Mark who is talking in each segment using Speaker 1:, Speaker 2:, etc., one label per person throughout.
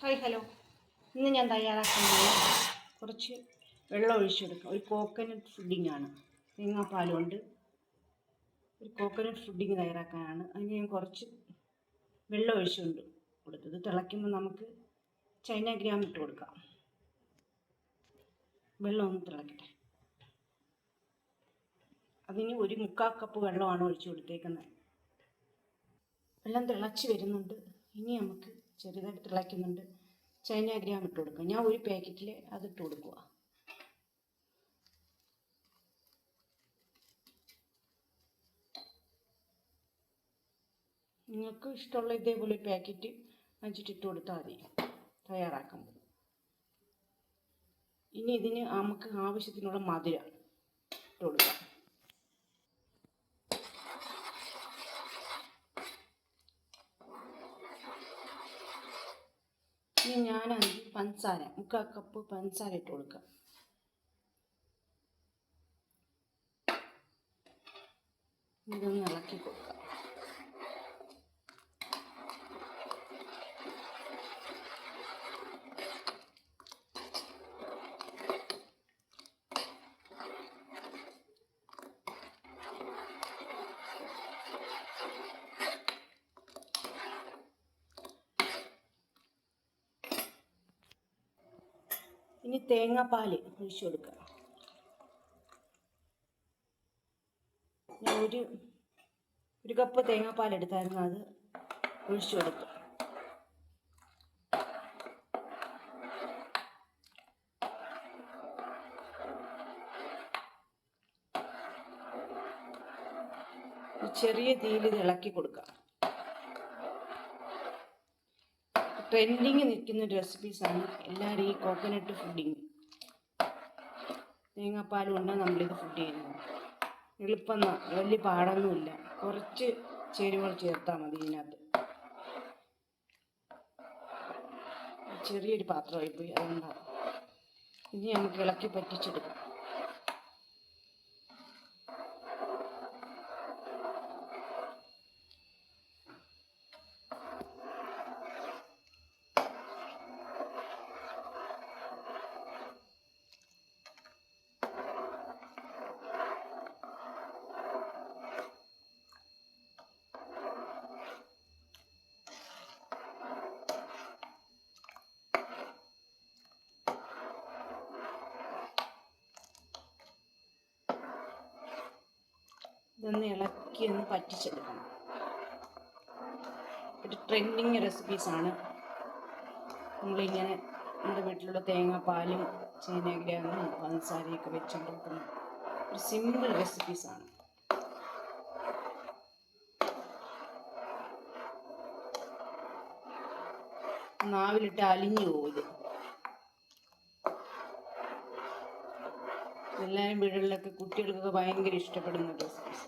Speaker 1: Hi hello. ഇന്ന് ഞാൻ തയ്യാറാക്കുന്നത് കുറച്ച് വെള്ളം ഒഴിച്ചെടുക്കാം. ഒരു കോക്കനട്ട് ഫുഡിംഗ് ആണ്. തേങ്ങാപ്പാലുകൊണ്ട് ഒരു കോക്കനട്ട് ഫുഡിങ് തയ്യാറാക്കാനാണ്. അതിന് ഞാൻ കുറച്ച് വെള്ളം ഒഴിച്ചുകൊണ്ട് കൊടുത്തത്. തിളയ്ക്കുമ്പോൾ നമുക്ക് ചൈന ഗ്രാം ഇട്ട് കൊടുക്കാം. വെള്ളം ഒന്ന് തിളക്കട്ടെ. അതിന് ഒരു മുക്കാൽ കപ്പ് വെള്ളമാണ് ഒഴിച്ചു കൊടുത്തേക്കുന്നത്. വെള്ളം തിളച്ച് വരുന്നുണ്ട്. ഇനി നമുക്ക് ചെറുതായിട്ട് തിളയ്ക്കുന്നുണ്ട്. ചൈന ഗ്രാം ഇട്ട് കൊടുക്കുക. ഞാൻ ഒരു പാക്കറ്റിൽ അതിട്ട് കൊടുക്കുക. നിങ്ങൾക്ക് ഇഷ്ടമുള്ള ഇതേപോലെ പാക്കറ്റ് ഇട്ട് കൊടുത്താൽ മതി. തയ്യാറാക്കുമ്പോൾ ഇനി ഇതിന് നമുക്ക് ആവശ്യത്തിനുള്ള മധുരം ഇട്ട് കൊടുക്കാം. ഇനി ഞാൻ അതിൽ പഞ്ചസാര മുക്കാൽ കപ്പ് പഞ്ചസാര ഇട്ട് കൊടുക്കാം. ഇതൊന്ന് ഇളക്കി കൊടുക്കാം. ഇനി തേങ്ങാപ്പാൽ ഒഴിച്ചു കൊടുക്കുക. ഞാൻ ഒരു ഒരു കപ്പ് തേങ്ങാപ്പാൽ എടുത്തായിരുന്നു അത് ഒഴിച്ചു കൊടുത്തു. ചെറിയ തീയിൽ ഇളക്കി കൊടുക്കുക. ട്രെൻഡിങ് നിൽക്കുന്ന റെസിപ്പീസാണ് എല്ലാവരും ഈ കോക്കനട്ട് ഫുഡിങ് തേങ്ങാപ്പാൽ കൊണ്ടാണ് നമ്മളിത് ഫുഡ് ചെയ്യുന്നത്. എളുപ്പം വലിയ പാടൊന്നുമില്ല. കുറച്ച് ചേരുവകൾ ചേർത്താൽ മതി ഇതിനകത്ത്. ചെറിയൊരു പാത്രമായി പോയി അതുകൊണ്ടാണ്. ഇനി നമുക്ക് ഇളക്കി പറ്റിച്ചെടുക്കാം. ഇതൊന്ന് ഇളക്കി ഒന്ന് പറ്റിച്ചെടുക്കണം. ഒരു ട്രെൻഡിങ് റെസിപ്പീസാണ് നമ്മളിങ്ങനെ നമ്മുടെ വീട്ടിലുള്ള തേങ്ങാപ്പാലും ചേനഗ്രാമും പഞ്ചസാരയൊക്കെ വെച്ചുണ്ടാക്കുന്ന ഒരു സിമ്പിൾ റെസിപ്പീസാണ് നാവിലിട്ട് അലിഞ്ഞു പോകും എല്ലാവരും വീടുകളിലൊക്കെ കുട്ടികൾക്കൊക്കെ ഭയങ്കര ഇഷ്ടപ്പെടുന്ന റെസിപ്പീസ്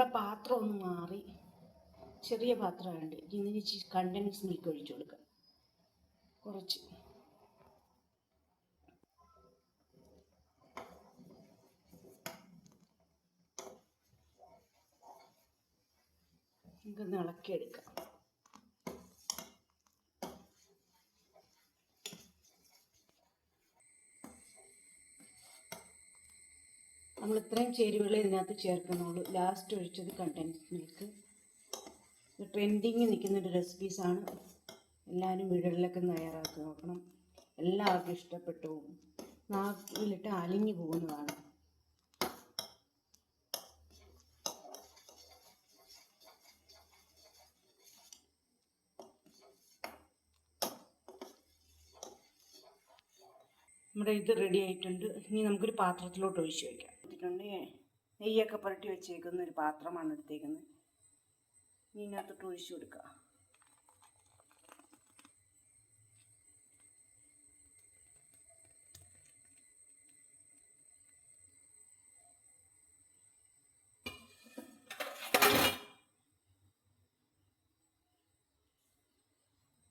Speaker 1: നമ്മുടെ പാത്രം ഒന്ന് മാറി. ചെറിയ പാത്രമുണ്ട് ഇതിന് കണ്ടൻസ് മിൽക്ക് ഒഴിച്ചു കൊടുക്കാം. കുറച്ച്. നമുക്കൊന്ന് ഇളക്കിയെടുക്കാം. നമ്മൾ ഇത്രയും ചേരുവകൾ ഇതിനകത്ത് ചേർക്കുന്നുള്ളൂ. ലാസ്റ്റ് ഒഴിച്ചത് കണ്ടൻസ് മിൽക്ക് ട്രെൻഡിങ് നിൽക്കുന്ന ഒരു റെസിപ്പീസാണ് എല്ലാവരും വീടുകളിലൊക്കെ തയ്യാറാക്കി നോക്കണം. എല്ലാവർക്കും ഇഷ്ടപ്പെട്ടു. പോകും നാക്കിലിട്ട് അലിഞ്ഞു പോകുന്നതാണ്. നമ്മുടെ ഇത് റെഡി ആയിട്ടുണ്ട്. ഇനി നമുക്കൊരു പാത്രത്തിലോട്ട് ഒഴിച്ച് വയ്ക്കാം വെച്ചിട്ടുണ്ട്. നെയ്യൊക്കെ പുരട്ടി വെച്ചേക്കുന്ന ഒരു പാത്രമാണ് എടുത്തേക്കുന്നത്. ഇനി ഇതിനകത്തോട്ട് ഒഴിച്ചു കൊടുക്കുക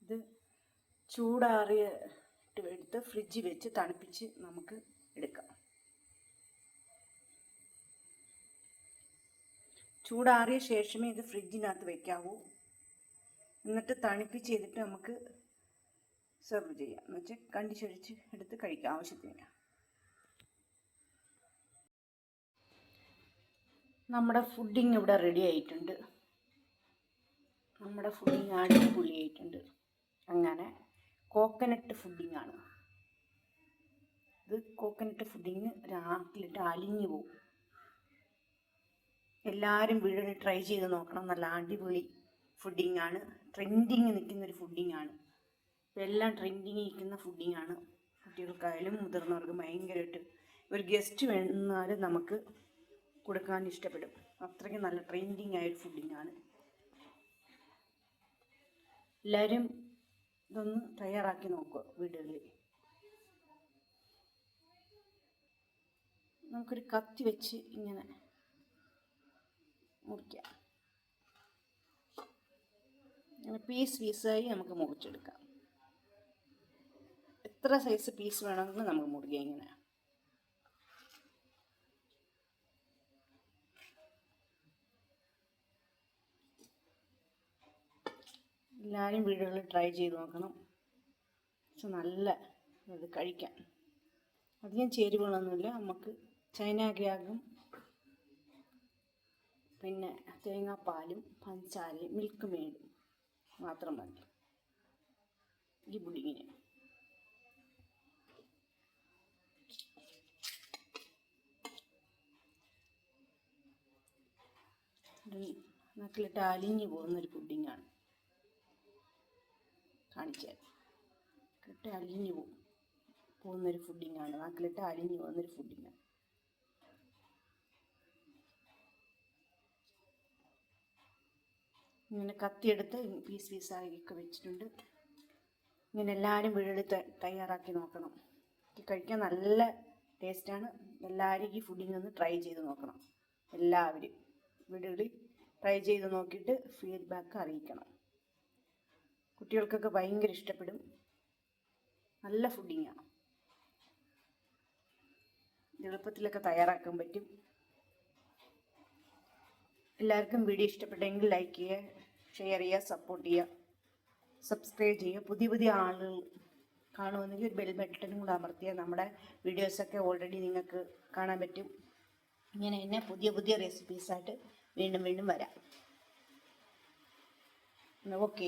Speaker 1: ഇത് ചൂടാറിയ എടുത്ത് ഫ്രിഡ്ജ് വെച്ച് തണുപ്പിച്ച് നമുക്ക് എടുക്കാം. ചൂടാറിയ ശേഷമേ ഇത് ഫ്രിഡ്ജിനകത്ത് വെക്കാവൂ. എന്നിട്ട് തണുപ്പിച്ച് ചെയ്തിട്ട് നമുക്ക് സെർവ് ചെയ്യാം. എന്ന് വെച്ചാൽ കണ്ടിച്ചൊഴിച്ച് എടുത്ത് കഴിക്കാം ആവശ്യത്തിന് നമ്മുടെ ഫുഡിങ് ഇവിടെ റെഡി ആയിട്ടുണ്ട്. നമ്മുടെ ഫുഡിങ് അടിപൊളി ആയിട്ടുണ്ട് അങ്ങനെ കോക്കനട്ട് ആണ്. ഇത് കോക്കനട്ട് ഫുഡിങ് രാത്രിയിലിട്ട് അലിഞ്ഞു പോകും. എല്ലാവരും വീടിന് ട്രൈ ചെയ്ത് നോക്കണം. നല്ല അടിപൊളി ഫുഡിങ് ആണ്. ട്രെൻഡിങ് നിൽക്കുന്ന ഒരു ഫുഡിങ് ആണ്. എല്ലാം ട്രെൻഡിങ് നിൽക്കുന്ന ഫുഡിങ് ആണ്. കുട്ടികൾക്കായാലും മുതിർന്നവർക്കും ഭയങ്കരമായിട്ട് ഒരു ഗസ്റ്റ് വന്നാലും നമുക്ക് കൊടുക്കാൻ ഇഷ്ടപ്പെടും. അത്രയ്ക്ക് നല്ല ട്രെൻഡിങ് ആയ ഒരു ഫുഡിങ് ആണ്. എല്ലാവരും ഇതൊന്ന് തയ്യാറാക്കി നോക്കുക വീടുകളിൽ. നമുക്കൊരു കത്തി വെച്ച് ഇങ്ങനെ മുറിക്കാം. അങ്ങനെ പീസ് പീസായി നമുക്ക് മുറിച്ചെടുക്കാം. എത്ര സൈസ് പീസ് വേണമെന്ന് നമുക്ക് മുറിക്കാം ഇങ്ങനെ. എല്ലാവരും വീടുകളിൽ ട്രൈ ചെയ്ത് നോക്കണം. പക്ഷെ നല്ല ഇത് കഴിക്കാൻ. അധികം ചേരുവകളൊന്നുമില്ല. നമുക്ക് ചൈന ഗ്രാഗും പിന്നെ തേങ്ങാപ്പാലും പഞ്ചസാരയും മിൽക്ക് മേഡും മാത്രം മതി. ഈ പുഡിങ്ങിന്. നക്കിലിട്ട് അലിഞ്ഞു പോകുന്നൊരു പുഡിങ്ങാണ്. കാണിച്ചാൽ ഇട്ട് അലിഞ്ഞു പോകും പോകുന്നൊരു ഫുഡിങ്ങാണ് നാക്കിലിട്ട് അലിഞ്ഞു പോകുന്നൊരു ഫുഡിങ്ങാണ് ഇങ്ങനെ കത്തിയെടുത്ത് പീസ് പീസാക്കി വെച്ചിട്ടുണ്ട്. ഇങ്ങനെ എല്ലാവരും വീടുകളിൽ തയ്യാറാക്കി നോക്കണം. കഴിക്കാൻ നല്ല ടേസ്റ്റാണ്. എല്ലാവരും ഈ ഫുഡിങ് ഒന്ന് ട്രൈ ചെയ്ത് നോക്കണം. എല്ലാവരും വീടുകളിൽ ട്രൈ ചെയ്ത് നോക്കിയിട്ട് ഫീഡ്ബാക്ക് അറിയിക്കണം. കുട്ടികൾക്കൊക്കെ ഭയങ്കര ഇഷ്ടപ്പെടും. നല്ല ഫുഡിങ്ങാണ് എളുപ്പത്തിലൊക്കെ തയ്യാറാക്കാൻ പറ്റും. എല്ലാവർക്കും വീഡിയോ ഇഷ്ടപ്പെട്ടെങ്കിൽ ലൈക്ക് ചെയ്യുക ഷെയർ ചെയ്യുക സപ്പോർട്ട് ചെയ്യുക സബ്സ്ക്രൈബ് ചെയ്യുക. പുതിയ പുതിയ ആളുകൾ കാണുമെന്നെങ്കിൽ ഒരു ബെൽ ബട്ടനും കൂടെ അമർത്തിയാൽ നമ്മുടെ വീഡിയോസൊക്കെ ഓൾറെഡി നിങ്ങൾക്ക് കാണാൻ പറ്റും. ഇങ്ങനെ തന്നെ പുതിയ പുതിയ റെസിപ്പീസായിട്ട് വീണ്ടും വീണ്ടും വരാം. ഓക്കെ